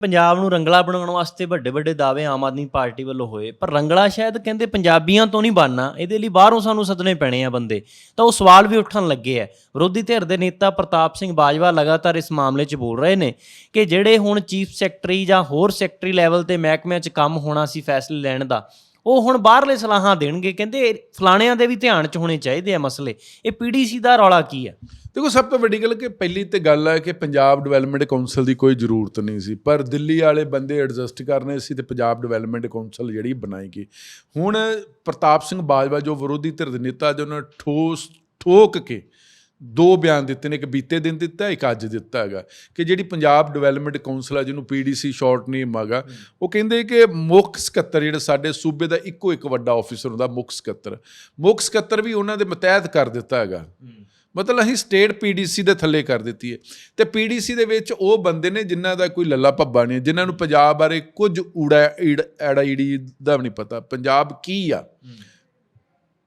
ਪੰਜਾਬ ਨੂੰ ਰੰਗਲਾ ਬਣਾਉਣ ਵਾਸਤੇ ਵੱਡੇ ਵੱਡੇ ਦਾਅਵੇ ਆਮ ਆਦਮੀ ਪਾਰਟੀ ਵੱਲੋਂ ਹੋਏ, ਪਰ ਰੰਗਲਾ ਸ਼ਾਇਦ ਕਹਿੰਦੇ ਪੰਜਾਬੀਆਂ ਤੋਂ ਨਹੀਂ ਬਣਨਾ, ਇਹਦੇ ਲਈ ਬਾਹਰੋਂ ਸਾਨੂੰ ਸੱਦਣੇ ਪੈਣੇ ਆ ਬੰਦੇ। ਤਾਂ ਉਹ ਸਵਾਲ ਵੀ ਉੱਠਣ ਲੱਗੇ ਆ। ਵਿਰੋਧੀ ਧਿਰ ਦੇ ਨੇਤਾ ਪ੍ਰਤਾਪ ਸਿੰਘ ਬਾਜਵਾ ਲਗਾਤਾਰ ਇਸ ਮਾਮਲੇ 'ਚ ਬੋਲ ਰਹੇ ਨੇ ਕਿ ਜਿਹੜੇ ਹੁਣ ਚੀਫ ਸੈਕਟਰੀ ਜਾਂ ਹੋਰ ਸੈਕਟਰੀ ਲੈਵਲ ਤੇ ਮਹਿਕਮਿਆਂ 'ਚ ਕੰਮ ਹੋਣਾ ਸੀ ਫੈਸਲੇ ਲੈਣ ਦਾ ਉਹ ਹੁਣ ਬਾਹਰਲੇ ਸਲਾਹਾਂ ਦੇਣਗੇ, ਕਹਿੰਦੇ ਫਲਾਣਿਆਂ ਦੇ ਵੀ ਧਿਆਨ 'ਚ ਹੋਣੇ ਚਾਹੀਦੇ ਆ ਮਸਲੇ। ਇਹ ਪੀਡੀਸੀ ਦਾ ਰੌਲਾ ਕੀ ਆ? ਦੇਖੋ, ਸਭ ਤੋਂ ਵੱਡੀ ਗੱਲ ਕਿ ਪਹਿਲੀ ਤੇ ਗੱਲ ਹੈ ਕਿ ਪੰਜਾਬ ਡਿਵੈਲਪਮੈਂਟ ਕਾਉਂਸਲ ਦੀ ਕੋਈ ਜ਼ਰੂਰਤ ਨਹੀਂ ਸੀ, ਪਰ ਦਿੱਲੀ ਵਾਲੇ ਬੰਦੇ ਐਡਜਸਟ ਕਰਨੇ ਸੀ ਤੇ ਪੰਜਾਬ ਡਿਵੈਲਪਮੈਂਟ ਕਾਉਂਸਲ ਜਿਹੜੀ ਬਣਾਈ ਗਈ ਹੁਣ ਪ੍ਰਤਾਪ ਸਿੰਘ ਬਾਜਵਾ ਜੋ ਵਿਰੋਧੀ ਧਿਰ ਦੇ ਨੇਤਾ, ਜੋ ਉਹਨਾਂ ਠੋਸ, ਠੋਕ ਕੇ ਦੋ ਬਿਆਨ ਦਿੱਤੇ ਨੇ ਇੱਕ ਬੀਤੇ ਦਿਨ ਦਿੱਤਾ ਇੱਕ ਅੱਜ ਦਿੱਤਾ ਹੈਗਾ। ਕਿ ਜਿਹੜੀ ਪੰਜਾਬ ਡਿਵੈਲਪਮੈਂਟ ਕੌਂਸਲ ਆ ਜਿਹਨੂੰ ਪੀਡੀਸੀ ਸ਼ਾਰਟ ਨੇਮ ਹੈਗਾ ਉਹ ਕਹਿੰਦੇ ਕਿ ਮੁੱਖ ਸਕੱਤਰ ਜਿਹੜਾ ਸਾਡੇ ਸੂਬੇ ਦਾ ਇੱਕੋ ਇੱਕ ਵੱਡਾ ਆਫੀਸਰ ਹੁੰਦਾ ਮੁੱਖ ਸਕੱਤਰ। ਮੁੱਖ ਸਕੱਤਰ ਵੀ ਉਹਨਾਂ ਦੇ ਮਤਹਿਤ ਕਰ ਦਿੱਤਾ ਹੈਗਾ। ਮਤਲਬ ਅਸੀਂ ਸਟੇਟ ਪੀਡੀਸੀ ਦੇ ਥੱਲੇ ਕਰ ਦਿੱਤੀ ਹੈ ਤੇ ਪੀਡੀਸੀ ਦੇ ਵਿੱਚ ਉਹ ਬੰਦੇ ਨੇ ਜਿਨ੍ਹਾਂ ਦਾ ਕੋਈ ਲੱਲਾ ਭੱਬਾ ਨਹੀਂ ਹੈ, ਜਿਨ੍ਹਾਂ ਨੂੰ ਪੰਜਾਬ ਬਾਰੇ ਕੁਝ ਊੜਾ ਈੜ ਐੜਾ ਈੜੀ ਦਾ ਵੀ ਨਹੀਂ ਪਤਾ। ਪੰਜਾਬ ਕੀ ਆ?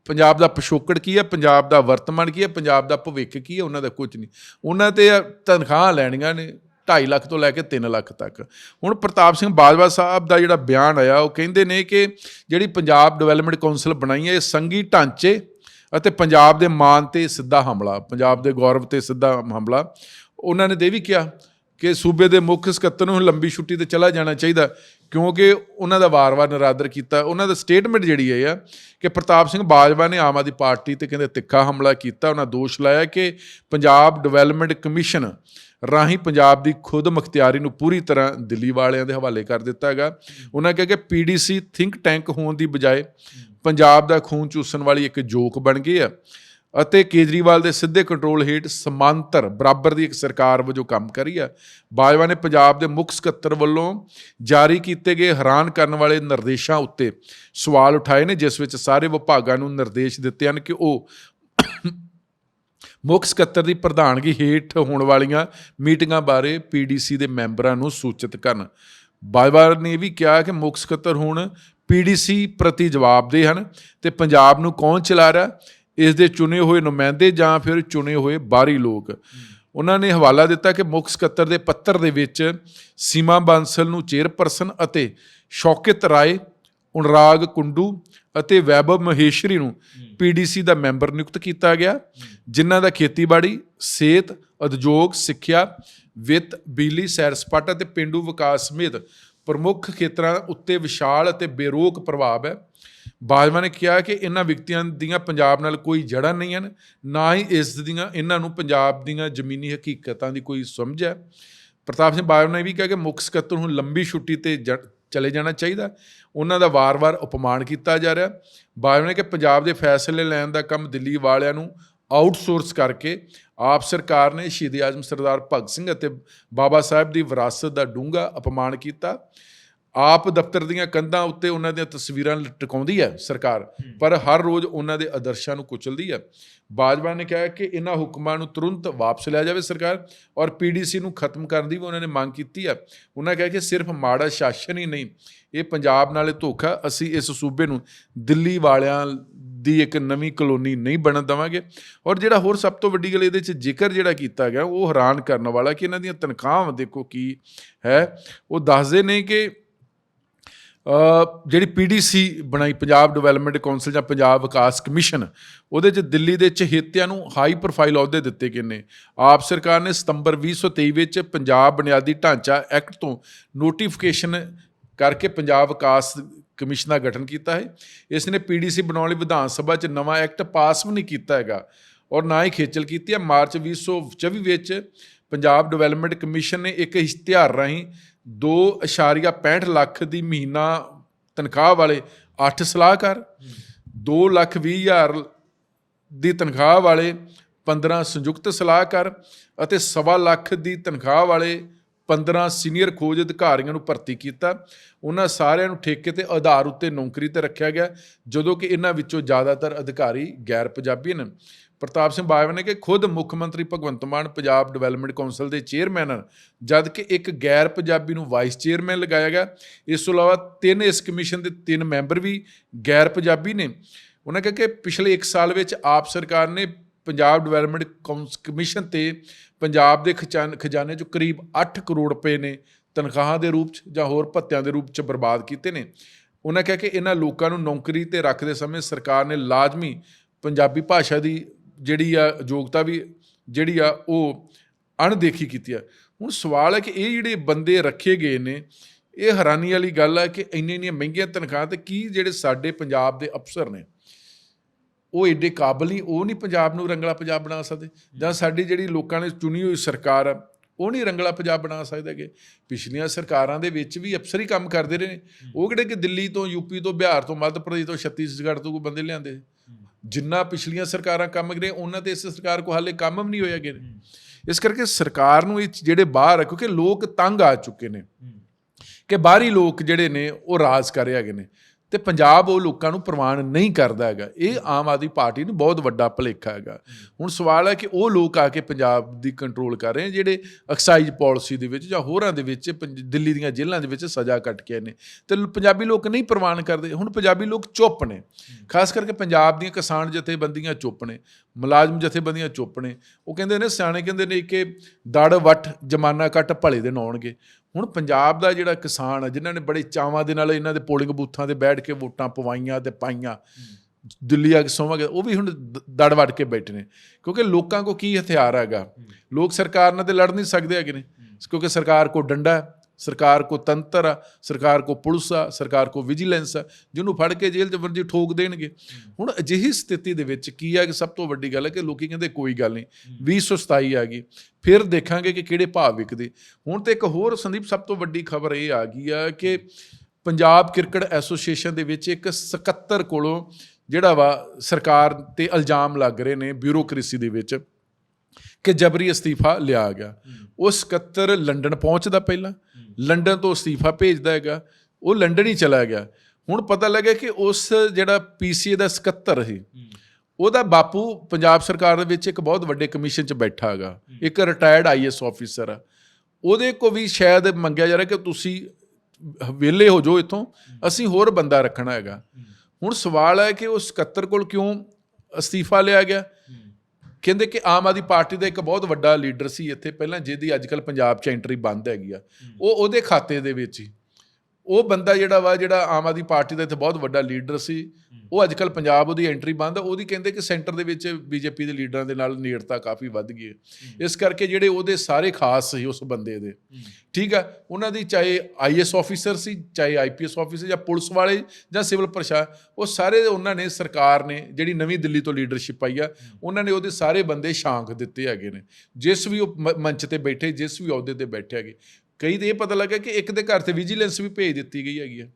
ਪੰਜਾਬ ਦਾ ਪਿਛੋਕੜ ਕੀ ਹੈ? ਪੰਜਾਬ ਦਾ ਵਰਤਮਾਨ ਕੀ ਹੈ? ਪੰਜਾਬ ਦਾ ਭਵਿੱਖ ਕੀ ਹੈ? ਉਹਨਾਂ ਦਾ ਕੁਝ ਨਹੀਂ। ਉਹਨਾਂ ਤੇ ਤਨਖਾਹਾਂ ਲੈਣੀਆਂ ਨੇ 2.5 ਲੱਖ ਤੋਂ ਲੈ ਕੇ 3 ਲੱਖ ਤੱਕ। ਹੁਣ ਪ੍ਰਤਾਪ ਸਿੰਘ ਬਾਜਵਾ ਸਾਹਿਬ ਦਾ ਜਿਹੜਾ ਬਿਆਨ ਆਇਆ, ਉਹ ਕਹਿੰਦੇ ਨੇ ਕਿ ਜਿਹੜੀ ਪੰਜਾਬ ਡਿਵੈਲਪਮੈਂਟ ਕਾਉਂਸਲ ਬਣਾਈ ਹੈ, ਇਹ ਸੰਗੀ ਢਾਂਚੇ ਅਤੇ ਪੰਜਾਬ ਦੇ ਮਾਨ ਤੇ ਸਿੱਧਾ ਹਮਲਾ, ਪੰਜਾਬ ਦੇ ਗੌਰਵ ਤੇ ਸਿੱਧਾ ਹਮਲਾ। ਉਹਨਾਂ ਨੇ ਦੇ ਵੀ ਕਿਹਾ ਕਿ ਸੂਬੇ ਦੇ ਮੁੱਖ ਸਕੱਤਰ ਨੂੰ ਲੰਬੀ ਛੁੱਟੀ ਤੇ ਚਲਾ ਜਾਣਾ ਚਾਹੀਦਾ। ਕਿਉਂਕਿ ਉਹਨਾਂ ਦਾ ਵਾਰ-ਵਾਰ ਨਿਰਾਦਰ ਕੀਤਾ। ਉਹਨਾਂ ਦਾ ਸਟੇਟਮੈਂਟ ਜਿਹੜੀ ਹੈ ਆ ਕਿ ਪ੍ਰਤਾਪ ਸਿੰਘ ਬਾਜਵਾ ਨੇ ਆਮ ਆਦਮੀ ਪਾਰਟੀ ਤੇ ਕਹਿੰਦੇ ਤਿੱਖਾ ਹਮਲਾ ਕੀਤਾ। ਉਹਨਾਂ ਦੋਸ਼ ਲਾਇਆ ਕਿ ਪੰਜਾਬ ਡਿਵੈਲਪਮੈਂਟ ਕਮਿਸ਼ਨ ਰਾਹੀਂ ਪੰਜਾਬ ਦੀ ਖੁਦ ਮੁਖਤਿਆਰੀ ਨੂੰ ਪੂਰੀ ਤਰ੍ਹਾਂ ਦਿੱਲੀ ਵਾਲਿਆਂ ਦੇ ਹਵਾਲੇ ਕਰ ਦਿੱਤਾ ਹੈਗਾ। ਉਹਨਾਂ ਕਿਹਾ ਕਿ ਪੀਡੀਸੀ ਥਿੰਕ ਟੈਂਕ ਹੋਣ ਦੀ ਬਜਾਏ ਪੰਜਾਬ ਦਾ ਖੂਨ ਚੂਸਣ ਵਾਲੀ ਇੱਕ ਜੋਕ ਬਣ ਗਈ ਆ। ਅਤੇ ਕੇਜਰੀਵਾਲ ਦੇ ਸਿੱਧੇ ਕੰਟਰੋਲ ਹੇਠ ਸਮਾਂਤਰ, ਬਰਾਬਰ ਦੀ ਇੱਕ ਸਰਕਾਰ ਵਜੋਂ ਕੰਮ ਕਰੀ ਆ। ਬਾਜਵਾ ਨੇ ਪੰਜਾਬ ਦੇ ਮੁੱਖ ਸਕੱਤਰ ਵੱਲੋਂ ਜਾਰੀ ਕੀਤੇ ਗਏ ਹੈਰਾਨ ਕਰਨ ਵਾਲੇ ਨਿਰਦੇਸ਼ਾਂ ਉੱਤੇ ਸਵਾਲ ਉਠਾਏ ਨੇ, ਜਿਸ ਵਿੱਚ ਸਾਰੇ ਵਿਭਾਗਾਂ ਨੂੰ ਨਿਰਦੇਸ਼ ਦਿੱਤੇ ਹਨ ਕਿ ਉਹ ਮੁੱਖ ਸਕੱਤਰ ਦੀ ਪ੍ਰਧਾਨਗੀ ਹੇਠ ਹੋਣ ਵਾਲੀਆਂ ਮੀਟਿੰਗਾਂ ਬਾਰੇ ਪੀਡੀਸੀ ਦੇ ਮੈਂਬਰਾਂ ਨੂੰ ਸੂਚਿਤ ਕਰਨ। ਬਾਜਵਾ ਨੇ ਇਹ ਵੀ ਕਿਹਾ ਕਿ ਮੁੱਖ ਸਕੱਤਰ ਹੁਣ ਪੀਡੀਸੀ ਪ੍ਰਤੀ ਜਵਾਬਦੇ ਹਨ ਤੇ ਪੰਜਾਬ ਨੂੰ ਕੌਣ ਚਲਾ ਰਿਹਾ? ਇਸ ਦੇ ਚੁਣੇ ਹੋਏ ਨੁਮਾਇੰਦੇ ਜਾਂ ਫਿਰ ਚੁਣੇ ਹੋਏ ਬਾਹਰੀ ਲੋਕ। ਉਹਨਾਂ ਨੇ ਹਵਾਲਾ ਦਿੱਤਾ ਕਿ ਮੁੱਖ ਸਕੱਤਰ ਦੇ ਪੱਤਰ ਦੇ ਵਿੱਚ ਸੀਮਾ ਬਾਂਸਲ ਨੂੰ ਚੇਅਰਪਰਸਨ ਅਤੇ ਸ਼ੌਕਤ ਰਾਏ ਉਨਰਾਗ ਕੁੰਡੂ ਅਤੇ ਵੈਭਵ ਮਹੇਸ਼ਰੀ ਨੂੰ ਪੀਡੀਸੀ ਦਾ ਮੈਂਬਰ ਨਿਯੁਕਤ ਕੀਤਾ ਗਿਆ ਜਿਨ੍ਹਾਂ ਦਾ ਖੇਤੀਬਾੜੀ ਸਿਹਤ ਉਦਯੋਗ ਸਿੱਖਿਆ ਵਿੱਤ ਬਿਜਲੀ ਸੈਰ ਸਪਾਟਾ ਅਤੇ ਪਿੰਡੂ ਵਿਕਾਸ ਸਮੇਤ ਪ੍ਰਮੁੱਖ ਖੇਤਰਾਂ ਉੱਤੇ ਵਿਸ਼ਾਲ ਅਤੇ ਬੇਰੋਕ ਪ੍ਰਭਾਵ ਹੈ। ਬਾਜਵਾ ਨੇ ਕਿਹਾ ਕਿ ਇਹਨਾਂ ਵਿਅਕਤੀਆਂ ਦੀਆਂ ਪੰਜਾਬ ਨਾਲ ਕੋਈ ਜੜ੍ਹਾਂ ਨਹੀਂ ਹਨ, ਨਾ ਹੀ ਇਸ ਦੀਆਂ, ਇਹਨਾਂ ਨੂੰ ਪੰਜਾਬ ਦੀਆਂ ਜ਼ਮੀਨੀ ਹਕੀਕਤਾਂ ਦੀ ਕੋਈ ਸਮਝ ਹੈ। ਪ੍ਰਤਾਪ ਸਿੰਘ ਬਾਜਵਾ ਨੇ ਵੀ ਕਿਹਾ ਕਿ ਮੁੱਖ ਸਕੱਤਰ ਨੂੰ ਲੰਬੀ ਛੁੱਟੀ ਤੇ ਜ- ਚਲੇ ਜਾਣਾ ਚਾਹੀਦਾ। ਉਹਨਾਂ ਦਾ ਵਾਰ-ਵਾਰ ਅਪਮਾਨ ਕੀਤਾ ਜਾ ਰਿਹਾ। ਬਾਜਵਾ ਨੇ ਕਿ ਪੰਜਾਬ ਦੇ ਫੈਸਲੇ ਲੈਣ ਦਾ ਕੰਮ ਦਿੱਲੀ ਵਾਲਿਆਂ ਨੂੰ ਆਊਟਸੋਰਸ ਕਰਕੇ ਆਪ ਸਰਕਾਰ ਨੇ ਸ਼ਹੀਦ ਆਜ਼ਮ ਸਰਦਾਰ ਭਗਤ ਸਿੰਘ ਅਤੇ ਬਾਬਾ ਸਾਹਿਬ ਦੀ ਵਿਰਾਸਤ ਦਾ ਡੂੰਘਾ ਅਪਮਾਨ ਕੀਤਾ। ਆਪ ਦਫ਼ਤਰ ਦੀਆਂ ਕੰਧਾਂ ਉੱਤੇ ਉਹਨਾਂ ਦੀਆਂ ਤਸਵੀਰਾਂ ਟਿਕਾਉਂਦੀ ਹੈ ਸਰਕਾਰ, ਪਰ ਹਰ ਰੋਜ਼ ਉਹਨਾਂ ਦੇ ਆਦਰਸ਼ਾਂ ਨੂੰ ਕੁਚਲਦੀ ਹੈ। ਬਾਜਵਾ ਨੇ ਕਿਹਾ ਕਿ ਇਹਨਾਂ ਹੁਕਮਾਂ ਨੂੰ ਤੁਰੰਤ ਵਾਪਸ ਲਿਆ ਜਾਵੇ ਸਰਕਾਰ ਔਰ ਪੀਡੀਸੀ ਨੂੰ ਖਤਮ ਕਰਨ ਦੀ ਵੀ ਉਹਨਾਂ ਨੇ ਮੰਗ ਕੀਤੀ ਹੈ। ਉਹਨਾਂ ਕਿਹਾ ਕਿ ਸਿਰਫ ਮਾੜਾ ਸ਼ਾਸਨ ਹੀ ਨਹੀਂ, ਇਹ ਪੰਜਾਬ ਨਾਲੇ ਧੋਖਾ, ਅਸੀਂ ਇਸ ਸੂਬੇ ਨੂੰ ਦਿੱਲੀ ਵਾਲਿਆਂ ਦੀ ਇੱਕ ਨਵੀਂ ਕਲੋਨੀ ਨਹੀਂ ਬਣਨ ਦੇਵਾਂਗੇ। ਔਰ ਜਿਹੜਾ ਹੋਰ ਸਭ ਤੋਂ ਵੱਡੀ ਗੱਲ ਇਹਦੇ ਵਿੱਚ ਜ਼ਿਕਰ ਜਿਹੜਾ ਕੀਤਾ ਗਿਆ, ਉਹ ਹੈਰਾਨ ਕਰਨ ਵਾਲਾ ਕਿ ਇਹਨਾਂ ਦੀਆਂ ਤਨਖਾਹਾਂ, ਦੇਖੋ ਕੀ ਹੈ, ਉਹ ਦੱਸਦੇ ਨੇ ਕਿ ਜਿਹੜੀ ਪੀਡੀਸੀ ਬਣਾਈ ਪੰਜਾਬ ਡਿਵੈਲਪਮੈਂਟ ਕਾਉਂਸਲ ਜਾਂ ਪੰਜਾਬ ਵਿਕਾਸ ਕਮਿਸ਼ਨ ਉਹਦੇ 'ਚ ਦਿੱਲੀ ਦੇ ਚਹੇਤਿਆਂ ਨੂੰ ਹਾਈ ਪ੍ਰੋਫਾਈਲ ਅਹੁਦੇ ਦਿੱਤੇ ਗਏ ਨੇ। ਆਪ ਸਰਕਾਰ ਨੇ ਸਤੰਬਰ 2023 ਵਿੱਚ ਪੰਜਾਬ ਬੁਨਿਆਦੀ ਢਾਂਚਾ ਐਕਟ ਤੋਂ ਨੋਟੀਫਿਕੇਸ਼ਨ ਕਰਕੇ ਪੰਜਾਬ ਵਿਕਾਸ ਕਮਿਸ਼ਨ ਦਾ ਗਠਨ ਕੀਤਾ ਹੈ। ਇਸ ਨੇ ਪੀਡੀਸੀ ਬਣਾਉਣ ਲਈ ਵਿਧਾਨ ਸਭਾ 'ਚ ਨਵਾਂ ਐਕਟ ਪਾਸ ਵੀ ਨਹੀਂ ਕੀਤਾ ਹੈਗਾ ਔਰ ਨਾ ਹੀ ਖੇਚਲ ਕੀਤੀ ਹੈ। ਮਾਰਚ 2024 ਵਿੱਚ ਪੰਜਾਬ ਡਿਵੈਲਪਮੈਂਟ ਕਮਿਸ਼ਨ ਨੇ ਇੱਕ ਇਸ਼ਤਿਹਾਰ ਰਾਹੀਂ 2.65 ਲੱਖ ਦੀ ਮਹੀਨਾ ਤਨਖਾਹ ਵਾਲੇ 8 ਸਲਾਹਕਾਰ 2 ਲੱਖ 20 ਹਜ਼ਾਰ ਦੀ ਤਨਖਾਹ ਵਾਲੇ 15 ਸੰਯੁਕਤ ਸਲਾਹਕਾਰ ਅਤੇ ਸਵਾ ਲੱਖ ਦੀ ਤਨਖਾਹ ਵਾਲੇ 15 ਸੀਨੀਅਰ ਖੋਜ ਅਧਿਕਾਰੀਆਂ ਨੂੰ ਭਰਤੀ ਕੀਤਾ। ਉਹਨਾਂ ਸਾਰਿਆਂ ਨੂੰ ਠੇਕੇ ਤੇ ਆਧਾਰ ਉੱਤੇ ਨੌਕਰੀ ਤੇ ਰੱਖਿਆ ਗਿਆ, ਜਦੋਂ ਕਿ ਇਹਨਾਂ ਵਿੱਚੋਂ ਜ਼ਿਆਦਾਤਰ ਅਧਿਕਾਰੀ ਗੈਰ ਪੰਜਾਬੀ ਹਨ। ਪ੍ਰਤਾਪ ਸਿੰਘ ਬਾਜਵਾ ਨੇ ਕਿ ਖੁਦ ਮੁੱਖ ਮੰਤਰੀ ਭਗਵੰਤ ਮਾਨ ਪੰਜਾਬ ਡਿਵੈਲਪਮੈਂਟ ਕੌਂਸਲ ਦੇ ਚੇਅਰਮੈਨ ਹਨ ਜਦ ਕਿ ਇੱਕ ਗੈਰ ਪੰਜਾਬੀ ਨੂੰ ਵਾਈਸ ਚੇਅਰਮੈਨ ਲਗਾਇਆ ਗਿਆ। ਇਸ ਤੋਂ ਇਲਾਵਾ ਤਿੰਨ ਇਸ ਕਮਿਸ਼ਨ ਦੇ ਤਿੰਨ ਮੈਂਬਰ ਵੀ ਗੈਰ ਪੰਜਾਬੀ ਨੇ। ਉਹਨਾਂ ਕਿਹਾ ਕਿ ਪਿਛਲੇ 1 ਸਾਲ ਵਿੱਚ ਆਪ ਸਰਕਾਰ ਨੇ ਪੰਜਾਬ ਡਿਵੈਲਪਮੈਂਟ ਕੌਂਸ- ਕਮਿਸ਼ਨ ਤੇ ਪੰਜਾਬ ਦੇ ਖਜ਼ਾਨ- ਖਜ਼ਾਨੇ 'ਚੋਂ ਕਰੀਬ 8 ਕਰੋੜ ਰੁਪਏ ਨੇ ਤਨਖਾਹਾਂ ਦੇ ਰੂਪ 'ਚ ਜਾਂ ਹੋਰ ਭੱਤਿਆਂ ਦੇ ਰੂਪ 'ਚ ਬਰਬਾਦ ਕੀਤੇ ਨੇ। ਉਹਨਾਂ ਕਿਹਾ ਕਿ ਇਹਨਾਂ ਲੋਕਾਂ ਨੂੰ ਨੌਕਰੀ ਤੇ ਰੱਖਦੇ ਸਮੇਂ ਸਰਕਾਰ ਨੇ ਲਾਜ਼ਮੀ ਪੰਜਾਬੀ ਭਾਸ਼ਾ ਦੀ ਜਿਹੜੀ ਆ ਯੋਗਤਾ ਵੀ ਜਿਹੜੀ ਆ ਉਹ ਅਣਦੇਖੀ ਕੀਤੀ ਆ। ਹੁਣ ਸਵਾਲ ਹੈ ਕਿ ਇਹ ਜਿਹੜੇ ਬੰਦੇ ਰੱਖੇ ਗਏ ਨੇ, ਇਹ ਹੈਰਾਨੀ ਵਾਲੀ ਗੱਲ ਹੈ ਕਿ ਇੰਨੀਆਂ ਇੰਨੀਆਂ ਮਹਿੰਗੀਆਂ ਤਨਖਾਹਾਂ ਤੇ ਕੀ ਜਿਹੜੇ ਸਾਡੇ ਪੰਜਾਬ ਦੇ ਅਫਸਰ ਨੇ, ਉਹ ਏਡੇ ਕਾਬਲ ਨਹੀਂ, ਉਹ ਨਹੀਂ ਪੰਜਾਬ ਨੂੰ ਰੰਗਲਾ ਪੰਜਾਬ ਬਣਾ ਸਕਦੇ ਜਾਂ ਸਾਡੀ ਜਿਹੜੀ ਲੋਕਾਂ ਨੇ ਚੁਣੀ ਹੋਈ ਸਰਕਾਰ ਆ, ਉਹ ਨਹੀਂ ਰੰਗਲਾ ਪੰਜਾਬ ਬਣਾ ਸਕਦੇਗੇ ਪਿਛਲੀਆਂ ਸਰਕਾਰਾਂ ਦੇ ਵਿੱਚ ਵੀ ਅਫਸਰ ਹੀ ਕੰਮ ਕਰਦੇ ਰਹੇ ਨੇ। ਉਹ ਕਿਹੜੇ ਕਿ ਦਿੱਲੀ ਤੋਂ ਯੂਪੀ ਤੋਂ ਬਿਹਾਰ ਤੋਂ ਮੱਧ ਪ੍ਰਦੇਸ਼ ਤੋਂ ਛੱਤੀਸਗੜ੍ਹ ਤੋਂ ਕੋਈ ਬੰਦੇ ਲਿਆਂਦੇ? ਜਿੰਨਾ ਪਿਛਲੀਆਂ ਸਰਕਾਰਾਂ ਕੰਮ ਕਰੇ ਉਹਨਾਂ ਤੇ ਇਸ ਸਰਕਾਰ ਕੋ ਹਾਲੇ ਕੰਮ ਵੀ ਨਹੀਂ ਹੋਇਆ ਗਏ ਇਸ ਕਰਕੇ ਸਰਕਾਰ ਨੂੰ ਇਹ ਜਿਹੜੇ ਬਾਹਰ ਆ ਕਿਉਂਕਿ ਲੋਕ ਤੰਗ ਆ ਚੁੱਕੇ ਨੇ। ਕਿ ਬਾਹਰੀ ਲੋਕ ਜਿਹੜੇ ਨੇ ਉਹ ਰਾਜ ਕਰ ਰਹੇ ਹੈਗੇ ਨੇ। ਤੇ ਪੰਜਾਬ ਉਹ ਲੋਕਾਂ ਨੂੰ ਪ੍ਰਵਾਨ ਨਹੀਂ ਕਰਦਾ ਹੈਗਾ। ਇਹ ਆਮ ਆਦਮੀ ਪਾਰਟੀ ਨੂੰ ਬਹੁਤ ਵੱਡਾ ਭੁਲੇਖਾ ਹੈਗਾ। ਹੁਣ ਸਵਾਲ ਹੈ ਕਿ ਉਹ ਲੋਕ ਆ ਕੇ ਪੰਜਾਬ ਦੀ ਕੰਟਰੋਲ ਕਰ ਰਹੇ ਨੇ ਜਿਹੜੇ ਐਕਸਾਈਜ਼ ਪਾਲਿਸੀ ਦੇ ਵਿੱਚ ਜਾਂ ਹੋਰਾਂ ਦੇ ਵਿੱਚ ਦਿੱਲੀ ਦੀਆਂ ਜੇਲ੍ਹਾਂ ਦੇ ਵਿੱਚ ਸਜ਼ਾ ਕੱਟ ਕੇ ਆਏ ਨੇ। ਤੇ ਪੰਜਾਬੀ ਲੋਕ ਨਹੀਂ ਪ੍ਰਵਾਨ ਕਰਦੇ। ਹੁਣ ਪੰਜਾਬੀ ਲੋਕ ਚੁੱਪ ਨੇ। ਖਾਸ ਕਰਕੇ ਪੰਜਾਬ ਦੀਆਂ ਕਿਸਾਨ ਜਥੇਬੰਦੀਆਂ ਚੁੱਪ ਨੇ। ਮੁਲਾਜ਼ਮ ਜਥੇਬੰਦੀਆਂ ਚੁੱਪ ਨੇ। ਉਹ ਕਹਿੰਦੇ ਨੇ ਸਿਆਣੇ ਕਹਿੰਦੇ ਨੇ ਕਿ ਦੜ ਵੱਟ ਜਮਾਨਾ ਕੱਟ ਭਲੇ ਦੇ ਨਾਉਣਗੇ ਹੁਣ ਪੰਜਾਬ ਦਾ ਜਿਹੜਾ ਕਿਸਾਨ ਆ ਜਿਨ੍ਹਾਂ ਨੇ ਬੜੇ ਚਾਵਾਂ ਦੇ ਨਾਲ ਇਹਨਾਂ ਦੇ ਪੋਲਿੰਗ ਬੂਥਾਂ ਤੇ ਬੈਠ ਕੇ ਵੋਟਾਂ ਪਵਾਈਆਂ ਤੇ ਪਾਈਆਂ ਦਿੱਲੀ ਆ ਕੇ ਸੋਵਾਂਗੇ ਉਹ ਵੀ ਹੁਣ ਦੜ ਵੱਟ ਕੇ ਬੈਠੇ ਨੇ। ਕਿਉਂਕਿ ਲੋਕਾਂ ਕੋ ਕੀ ਹਥਿਆਰ ਹੈਗਾ? ਲੋਕ ਸਰਕਾਰ ਨਾਲ ਤੇ ਲੜ ਨਹੀਂ ਸਕਦੇ ਹੈਗੇ ਨੇ। ਕਿਉਂਕਿ ਸਰਕਾਰ ਕੋ ਡੰਡਾ ਹੈ। ਸਰਕਾਰ ਕੋ ਤੰਤਰ ਆ ਸਰਕਾਰ ਕੋ ਪੁਲਿਸ ਆ ਸਰਕਾਰ ਕੋ ਵਿਜੀਲੈਂਸ ਆ ਜਿਹਨੂੰ ਫੜ ਕੇ ਜੇਲ੍ਹ 'ਚ ਵਰਜੀ ਠੋਕ ਦੇਣਗੇ। ਹੁਣ ਅਜਿਹੀ ਸਥਿਤੀ ਦੇ ਵਿੱਚ ਕੀ ਹੈ ਕਿ ਸਭ ਤੋਂ ਵੱਡੀ ਗੱਲ ਹੈ ਕਿ ਲੋਕੀ ਕਹਿੰਦੇ ਕੋਈ ਗੱਲ ਨਹੀਂ 2027 ਆ ਗਈ। ਫਿਰ ਦੇਖਾਂਗੇ ਕਿ ਕਿਹੜੇ ਭਾਅ ਵਿਕਦੇ। ਹੁਣ ਤੇ ਇੱਕ ਹੋਰ ਸੰਦੀਪ ਸਭ ਤੋਂ ਵੱਡੀ ਖਬਰ ਇਹ ਆ ਗਈ ਆ ਕਿ ਪੰਜਾਬ ਕ੍ਰਿਕਟ ਐਸੋਸੀਏਸ਼ਨ ਦੇ ਵਿੱਚ ਇੱਕ ਸਕੱਤਰ ਕੋਲੋਂ ਜਿਹੜਾ ਵਾ ਸਰਕਾਰ ਤੇ ਇਲਜ਼ਾਮ ਲੱਗ ਰਹੇ ਨੇ ਬਿਊਰੋਕ੍ਰੇਸੀ ਦੇ ਵਿੱਚ। ਕਿ ਜਬਰੀ ਅਸਤੀਫਾ ਲਿਆ ਗਿਆ। ਉਹ ਸਕੱਤਰ ਲੰਡਨ ਪਹੁੰਚਦਾ ਪਹਿਲਾਂ। ਲੰਡਨ ਤੋਂ ਅਸਤੀਫਾ ਭੇਜਦਾ ਹੈਗਾ। ਉਹ ਲੰਡਨ ਹੀ ਚਲਾ ਗਿਆ। ਹੁਣ ਪਤਾ ਲੱਗਾ ਕਿ ਉਸ ਜਿਹੜਾ ਪੀਸੀਏ ਦਾ ਸਕੱਤਰ ਸੀ, ਉਹਦਾ ਬਾਪੂ ਪੰਜਾਬ ਸਰਕਾਰ ਦੇ ਵਿੱਚ ਇੱਕ ਬਹੁਤ ਵੱਡੇ ਕਮਿਸ਼ਨ 'ਚ ਬੈਠਾ ਹੈਗਾ। ਇੱਕ ਰਿਟਾਇਰਡ ਆਈਐਸ ਆਫੀਸਰ ਆ। ਉਹਦੇ ਕੋ ਵੀ ਸ਼ਾਇਦ ਮੰਗਿਆ ਜਾ ਰਿਹਾ ਕਿ ਤੁਸੀਂ ਵਿਹਲੇ ਹੋ ਜਾਓ ਇੱਥੋਂ। ਅਸੀਂ ਹੋਰ ਬੰਦਾ ਰੱਖਣਾ ਹੈਗਾ। ਹੁਣ ਸਵਾਲ ਹੈ ਕਿ ਉਹ ਸਕੱਤਰ ਕੋਲ ਕਿਉਂ ਅਸਤੀਫਾ ਲਿਆ ਗਿਆ? ਕਹਿੰਦੇ ਕਿ ਆਮ ਆਦਮੀ ਪਾਰਟੀ ਦਾ ਇੱਕ ਬਹੁਤ ਵੱਡਾ ਲੀਡਰ ਸੀ ਇੱਥੇ ਪਹਿਲਾਂ ਜਿਹਦੀ ਅੱਜਕੱਲ ਪੰਜਾਬ 'ਚ ਐਂਟਰੀ ਬੰਦ ਹੈਗੀ ਆ ਉਹ ਉਹਦੇ ਖਾਤੇ ਦੇ ਵਿੱਚ ਹੀ। ਉਹ ਬੰਦਾ ਜਿਹੜਾ ਵਾ ਜਿਹੜਾ ਆਮ ਆਦਮੀ ਪਾਰਟੀ ਦਾ ਇੱਥੇ ਬਹੁਤ ਵੱਡਾ ਲੀਡਰ ਸੀ ਉਹ ਅੱਜਕੱਲ ਪੰਜਾਬ ਉਹਦੀ ਐਂਟਰੀ ਬੰਦ ਉਹਦੀ ਕਹਿੰਦੇ ਕਿ ਸੈਂਟਰ ਦੇ ਵਿੱਚ ਬੀਜੇਪੀ ਦੇ ਲੀਡਰਾਂ ਦੇ ਨਾਲ ਨੇੜਤਾ ਕਾਫੀ ਵੱਧ ਗਈ ਹੈ। ਇਸ ਕਰਕੇ ਜਿਹੜੇ ਉਹਦੇ ਸਾਰੇ ਖਾਸ ਸੀ ਉਸ ਬੰਦੇ ਦੇ। ਠੀਕ ਆ ਉਹਨਾਂ ਦੀ ਚਾਹੇ ਆਈਐਸ ਆਫੀਸਰ ਸੀ ਚਾਹੇ ਆਈਪੀਐਸ ਆਫੀਸਰ ਜਾਂ ਪੁਲਿਸ ਵਾਲੇ ਜਾਂ ਸਿਵਲ ਪ੍ਰਸ਼ਾਸਨ ਉਹ ਸਾਰੇ ਉਹਨਾਂ ਨੇ ਸਰਕਾਰ ਨੇ ਜਿਹੜੀ ਨਵੀਂ ਦਿੱਲੀ ਤੋਂ ਲੀਡਰਸ਼ਿਪ ਆਈ ਆ ਉਹਨਾਂ ਨੇ ਉਹਦੇ ਸਾਰੇ ਬੰਦੇ ਸ਼ਾਂਕ ਦਿੱਤੇ ਹੈਗੇ ਨੇ। ਜਿਸ ਵੀ ਉਹ ਮੰਚ ਤੇ ਬੈਠੇ ਜਿਸ ਵੀ ਅਹੁਦੇ ਤੇ ਬੈਠੇ ਹੈਗੇ ਕਈ ਤੇ ਇਹ ਪਤਾ ਲੱਗਾ ਕਿ ਇੱਕ ਦੇ ਘਰ ਤੇ ਵਿਜੀਲੈਂਸ ਵੀ ਭੇਜ ਦਿੱਤੀ ਗਈ ਹੈਗੀ ਆ।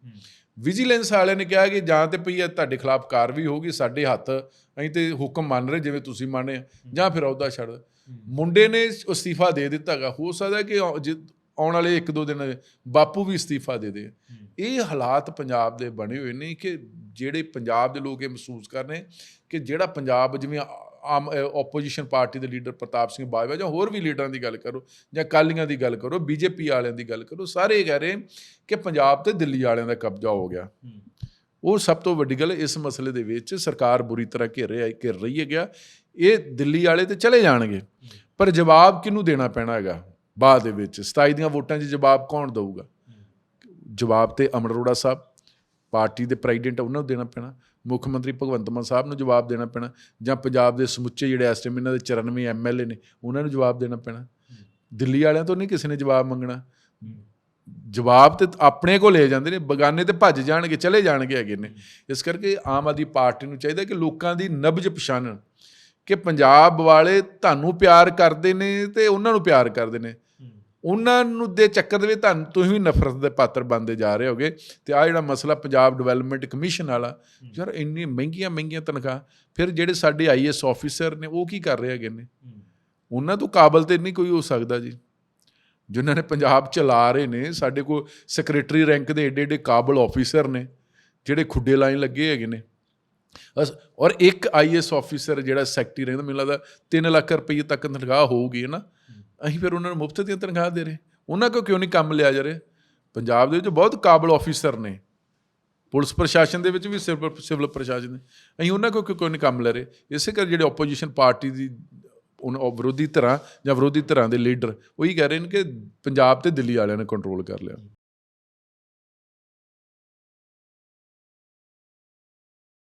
ਵਿਜੀਲੈਂਸ ਵਾਲਿਆਂ ਨੇ ਕਿਹਾ ਕਿ ਜਾਂ ਤੇ ਪਈ ਹੈ ਤੁਹਾਡੇ ਖਿਲਾਫ ਕਾਰਵਾਈ ਹੋਊਗੀ ਸਾਡੇ ਹੱਥ ਅਸੀਂ ਤੇ ਹੁਕਮ ਮੰਨ ਰਹੇ ਜਿਵੇਂ ਤੁਸੀਂ ਮੰਨੇ ਆ, ਜਾਂ ਫਿਰ ਅਹੁਦਾ ਛੱਡ। ਮੁੰਡੇ ਨੇ ਅਸਤੀਫਾ ਦੇ ਦਿੱਤਾਗਾ ਹੋ ਸਕਦਾ ਕਿ ਆਉਣ ਵਾਲੇ ਇੱਕ ਦੋ ਦਿਨ ਬਾਪੂ ਵੀ ਅਸਤੀਫਾ ਦੇ ਦੇ। ਇਹ ਹਾਲਾਤ ਪੰਜਾਬ ਦੇ ਬਣੇ ਹੋਏ ਨੇ ਕਿ ਜਿਹੜੇ ਪੰਜਾਬ ਦੇ ਲੋਕ ਇਹ ਮਹਿਸੂਸ ਕਰ ਰਹੇ ਕਿ ਜਿਹੜਾ ਪੰਜਾਬ ਜਿਵੇਂ ਆਮ ਆਪੋਜੀਸ਼ਨ ਪਾਰਟੀ ਦੇ ਲੀਡਰ ਪ੍ਰਤਾਪ ਸਿੰਘ ਬਾਜਵਾ ਜਾਂ ਹੋਰ ਵੀ ਲੀਡਰਾਂ ਦੀ ਗੱਲ ਕਰੋ ਜਾਂ ਕਾਲੀਆਂ ਦੀ ਗੱਲ ਕਰੋ ਬੀਜੇਪੀ ਵਾਲਿਆਂ ਦੀ ਗੱਲ ਕਰੋ ਸਾਰੇ ਕਹਿ ਰਹੇ ਕਿ ਪੰਜਾਬ ਤੇ ਦਿੱਲੀ ਵਾਲਿਆਂ ਦਾ ਕਬਜ਼ਾ ਹੋ ਗਿਆ। ਉਹ ਸਭ ਤੋਂ ਵੱਡੀ ਗੱਲ ਇਸ ਮਸਲੇ ਦੇ ਵਿੱਚ ਸਰਕਾਰ ਬੁਰੀ ਤਰ੍ਹਾਂ ਘੇਰ ਰਿਹਾ ਘਿਰ ਰਹੀ ਹੈ ਗਿਆ ਇਹ ਦਿੱਲੀ ਵਾਲੇ ਤੇ ਚਲੇ ਜਾਣਗੇ। ਪਰ ਜਵਾਬ ਕਿਹਨੂੰ ਦੇਣਾ ਪੈਣਾ ਹੈਗਾ? ਬਾਅਦ ਦੇ ਵਿੱਚ 27 ਦੀਆਂ ਵੋਟਾਂ 'ਚ ਜਵਾਬ ਕੌਣ ਦਊਗਾ? ਜਵਾਬ ਤੇ ਅਮਰ ਅਰੋੜਾ ਸਾਹਿਬ ਪਾਰਟੀ ਦੇ ਪ੍ਰੈਜ਼ੀਡੈਂਟ ਉਹਨਾਂ ਨੂੰ ਦੇਣਾ ਪੈਣਾ। ਮੁੱਖ ਮੰਤਰੀ ਭਗਵੰਤ ਮਾਨ ਸਾਹਿਬ ਨੂੰ ਜਵਾਬ ਦੇਣਾ ਪੈਣਾ, ਜਾਂ ਪੰਜਾਬ ਦੇ ਸਮੁੱਚੇ ਜਿਹੜੇ ਇਸ ਟਾਈਮ ਇਹਨਾਂ ਦੇ 94 ਐਮਐਲਏ ਨੇ, ਉਹਨਾਂ ਨੂੰ ਜਵਾਬ ਦੇਣਾ ਪੈਣਾ। ਦਿੱਲੀ ਵਾਲਿਆਂ ਤੋਂ ਨਹੀਂ ਕਿਸੇ ਨੇ ਜਵਾਬ ਮੰਗਣਾ। ਜਵਾਬ ਤੇ ਆਪਣੇ ਕੋਲ ਲੈ ਜਾਂਦੇ ਨੇ, ਬਗਾਨੇ ਤੇ ਭੱਜ ਜਾਣਗੇ, ਚਲੇ ਜਾਣਗੇ ਹੈਗੇ ਨੇ। ਇਸ ਕਰਕੇ ਆਮ ਆਦਮੀ ਪਾਰਟੀ ਨੂੰ ਚਾਹੀਦਾ ਕਿ ਲੋਕਾਂ ਦੀ ਨਬਜ ਪਛਾਣਨ, ਕਿ ਪੰਜਾਬ ਵਾਲੇ ਤੁਹਾਨੂੰ ਪਿਆਰ ਕਰਦੇ ਨੇ ਤੇ ਉਹਨਾਂ ਨੂੰ ਪਿਆਰ ਕਰਦੇ ਨੇ। ਉਹਨਾਂ ਨੂੰ ਦੇ ਚੱਕਰ ਦੇ ਵਿੱਚ ਤੁਹਾਨੂੰ ਤੁਸੀਂ ਵੀ ਨਫ਼ਰਤ ਦੇ ਪਾਤਰ ਬਣਦੇ ਜਾ ਰਹੇ ਹੋਗੇ ਤੇ ਆ ਜਿਹੜਾ ਮਸਲਾ ਪੰਜਾਬ ਡਿਵੈਲਪਮੈਂਟ ਕਮਿਸ਼ਨ ਵਾਲਾ, ਯਾਰ ਇੰਨੀ ਮਹਿੰਗੀਆਂ ਮਹਿੰਗੀਆਂ ਤਨਖਾਹ, ਫਿਰ ਜਿਹੜੇ ਸਾਡੇ ਆਈਐਸ ਆਫੀਸਰ ਨੇ, ਉਹ ਕੀ ਕਰ ਰਹੇ ਹੈਗੇ ਨੇ? ਉਹਨਾਂ ਤੋਂ ਕਾਬਲ ਤੇ ਨਹੀਂ ਕੋਈ ਹੋ ਸਕਦਾ ਜੀ। ਜਿਨ੍ਹਾਂ ਨੇ ਪੰਜਾਬ ਚਲਾ ਰਹੇ ਨੇ, ਸਾਡੇ ਕੋਲ ਸੈਕਟਰੀ ਰੈਂਕ ਦੇ ਏਡੇ ਏਡੇ ਕਾਬਲ ਆਫੀਸਰ ਨੇ, ਜਿਹੜੇ ਖੁੱਡੇ ਲਾਈਨ ਲੱਗੇ ਹੈਗੇ ਨੇ। ਅਸ- ਔਰ ਇੱਕ ਆਈਐਸ ਆਫੀਸਰ ਜਿਹੜਾ ਸੈਕਟਰੀ ਰਹਿੰਦਾ, ਮੈਨੂੰ ਲੱਗਦਾ 3 ਲੱਖ ਰੁਪਏ ਤੱਕ ਤਨਖਾਹ ਹੋਊਗੀ ਨਾ? ਅਸੀਂ ਫਿਰ ਉਹਨਾਂ ਨੂੰ ਮੁਫਤ ਦੀਆਂ ਤਨਖਾਹ ਦੇ ਰਹੇ। ਉਹਨਾਂ ਕੋ ਕਿਉਂ ਨਹੀਂ ਕੰਮ ਲਿਆ ਜਾ ਰਿਹਾ? ਪੰਜਾਬ ਦੇ ਵਿੱਚ ਬਹੁਤ ਕਾਬਲ ਆਫੀਸਰ ਨੇ। ਪੁਲਿਸ ਪ੍ਰਸ਼ਾਸਨ ਦੇ ਵਿੱਚ ਵੀ, ਸਿਵਲ ਸਿਵਲ ਪ੍ਰਸ਼ਾਸਨ ਦੇ। ਅਸੀਂ ਉਹਨਾਂ ਕੋ ਕਿਉਂ ਨਹੀਂ ਕੰਮ ਲੈ ਰਹੇ? ਇਸੇ ਕਰਕੇ ਜਿਹੜੇ ਆਪੋਜੀਸ਼ਨ ਪਾਰਟੀ ਦੀ ਉਹਨਾਂ ਉਹ ਵਿਰੋਧੀ ਧਿਰਾਂ ਜਾਂ ਵਿਰੋਧੀ ਧਿਰਾਂ ਦੇ ਲੀਡਰ ਉਹੀ ਕਹਿ ਰਹੇ ਨੇ ਕਿ ਪੰਜਾਬ ਤੇ ਦਿੱਲੀ ਵਾਲਿਆਂ ਨੇ ਕੰਟਰੋਲ ਕਰ ਲਿਆ।